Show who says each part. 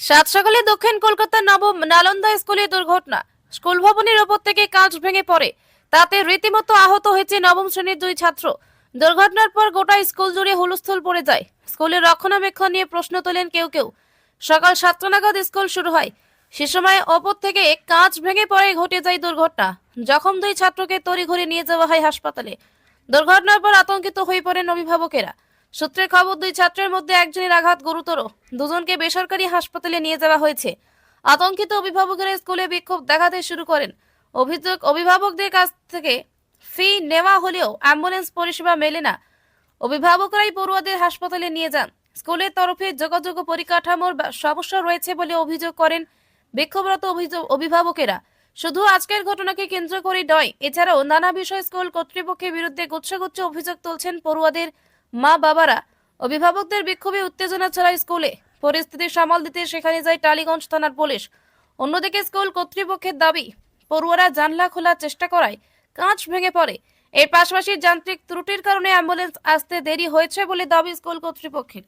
Speaker 1: সাত সকালে দক্ষিণ কলকাতার নবম নালন্দা স্কুলে দুর্ঘটনা। স্কুল ভবনের ওপর থেকে কাঁচ ভেঙে পড়ে। তাতে রীতিমতো আহত হয়েছে নবম শ্রেণির দুই ছাত্র। দুর্ঘটনার পর গোটা স্কুল জুড়ে হুলস্থুল পড়ে যায়। স্কুলের রক্ষণাবেক্ষণ নিয়ে প্রশ্ন তোলেন কেউ কেউ। সকাল সাতটা নাগাদ স্কুল শুরু হয়। সে সময় ওপর থেকে কাঁচ ভেঙে পড়ে ঘটে যায় দুর্ঘটনা। জখম দুই ছাত্রকে তড়িঘড়ি নিয়ে যাওয়া হয় হাসপাতালে। দুর্ঘটনার পর আতঙ্কিত হয়ে পড়েন অভিভাবকেরা। সূত্রের খবর, দুই ছাত্রের মধ্যে একজনের আঘাত গুরুতর। দুজনকে বেসরকারি হাসপাতালে নিয়ে যাওয়া হয়েছে। আতঙ্কিত অভিভাবকেরা স্কুলে বিক্ষোভ দেখাতে শুরু করেন। অভিযোগ অভিভাবকদের কাছ থেকে ফি নেওয়া হলেও অ্যাম্বুলেন্স পরিষেবা মেলে না। অভিভাবকরাই পড়ুয়াদের হাসপাতালে নিয়ে যান। স্কুলের তরফে যোগাযোগ পরিকাঠামোর সমস্যা রয়েছে বলে অভিযোগ করেন বিক্ষোভরত অভিভাবকেরা। শুধু আজকের ঘটনাকে কেন্দ্র করে নয়, এছাড়াও নানা বিষয় স্কুল কর্তৃপক্ষের বিরুদ্ধে গুচ্ছ গুচ্ছ অভিযোগ তুলছেন পড়ুয়াদের মা বাবারা, অভিভাবকদের বিক্ষোভে উত্তেজনা ছড়ায় স্কুলে। পরিস্থিতি সামাল দিতে সেখানে যায় টালিগঞ্জ থানার পুলিশ। অন্যদিকে স্কুল কর্তৃপক্ষের দাবি, পড়ুয়ারা জানলা খোলার চেষ্টা করায় কাঁচ ভেঙে পড়ে। এর পাশাপাশি যান্ত্রিক ত্রুটির কারণে অ্যাম্বুলেন্স আসতে দেরি হয়েছে বলে দাবি স্কুল কর্তৃপক্ষের।